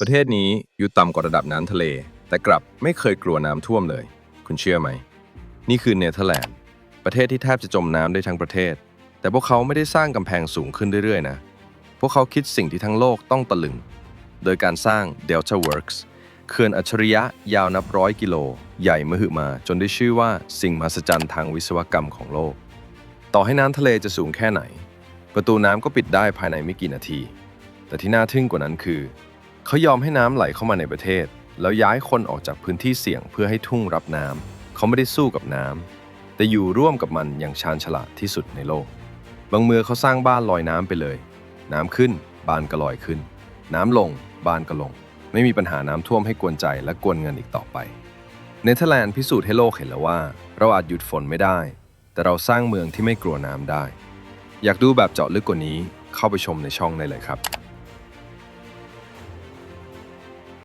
ประเทศนี้อยู่ต่ำกว่าระดับน้ำทะเล แต่กลับไม่เคยกลัวน้ำท่วมเลย คุณเชื่อไหม นี่คือเนเธอร์แลนด์ ประเทศที่แทบจะจมน้ำได้ทั้งประเทศ แต่พวกเขาไม่ได้สร้างกำแพงสูงขึ้นเรื่อยๆนะ พวกเขาคิดสิ่งที่ทั้งโลกต้องตะลึง โดยการสร้าง Delta Works เขื่อนอัจฉริยะยาวนับร้อยกิโล ใหญ่มหึมาจนได้ชื่อว่าสิ่งมหัศจรรย์ทางวิศวกรรมของโลก ต่อให้น้ำทะเลจะสูงแค่ไหน ประตูน้ำก็ปิดได้ภายในไม่กี่นาที แต่ที่น่าทึ่งกว่านั้นคือ เขายอมให้น้ำไหลเข้ามาในประเทศ แล้วย้ายคนออกจากพื้นที่เสี่ยงเพื่อให้ทุ่งรับน้ำเขาไม่ได้สู้กับน้ำแต่อยู่ร่วมกับมันอย่างชาญฉลาดที่สุดในโลก บางเมืองเขาสร้างบ้านลอยน้ำไปเลย น้ำขึ้นบ้านก็ลอยขึ้น น้ำลงบ้านก็ลง ไม่มีปัญหาน้ำท่วมให้กวนใจและกวนเงินอีกต่อไป เนเธอร์แลนด์พิสูจน์ให้โลกเห็นแล้วว่า เราอาจหยุดฝนไม่ได้ แต่เราสร้างเมืองที่ไม่กลัวน้ำได้ อยากดูแบบเจาะลึกกว่านี้เข้าไปชมในช่องได้เลยครับ